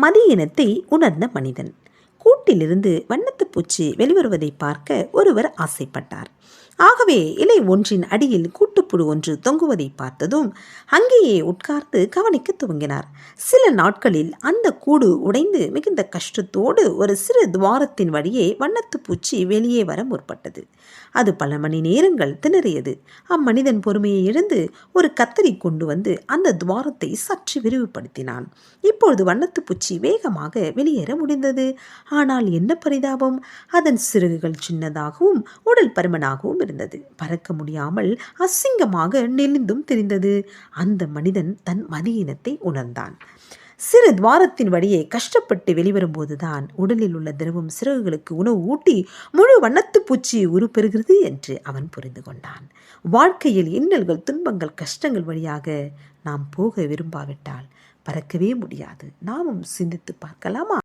மதியினத்தை உணர்ந்த மனிதன். கூட்டிலிருந்து வண்ணத்து பூச்சி வெளிவருவதை பார்க்க ஒருவர் ஆசைப்பட்டார். ஆகவே இலை ஒன்றின் அடியில் கூட்டுப்புழு ஒன்று தொங்குவதை பார்த்ததும் அங்கேயே உட்கார்ந்து கவனிக்க துவங்கினார். சில நாட்களில் அந்த கூடு உடைந்து மிகுந்த கஷ்டத்தோடு ஒரு சிறு துவாரத்தின் வழியே வண்ணத்து பூச்சி வெளியே வர முற்பட்டது. அது பல மணி நேரங்கள் திணறியது. அம்மனிதன் பொறுமையை இழந்து ஒரு கத்தரி கொண்டு வந்து அந்த துவாரத்தை சற்று விரிவுபடுத்தினான். இப்பொழுது வண்ணத்து பூச்சி வேகமாக வெளியேற முடிந்தது. ஆனால் என்ன பரிதாபம்! அதன் சிறகுகள் சின்னதாகவும் உடல் பருமனாகவும் இருந்தது பறக்க முடியாமல் அசிங்கமாக நெளிந்தும் தெரிந்தது. அந்த மனிதன் தன் மதியினத்தை உணர்ந்தான். சிறு துவாரத்தின் வழியே கஷ்டப்பட்டு வெளிவரும்போதுதான் உடலில் உள்ள திரவம் சிறகுகளுக்கு உணவு ஊட்டி முழு வண்ணத்து பூச்சி உருப்பெறுகிறது என்று அவன் புரிந்து கொண்டான். வாழ்க்கையில் இன்னல்கள் துன்பங்கள் கஷ்டங்கள் வழியாக நாம் போக விரும்பாவிட்டால் பறக்கவே முடியாது. நாமும் சிந்தித்து பார்க்கலாமா?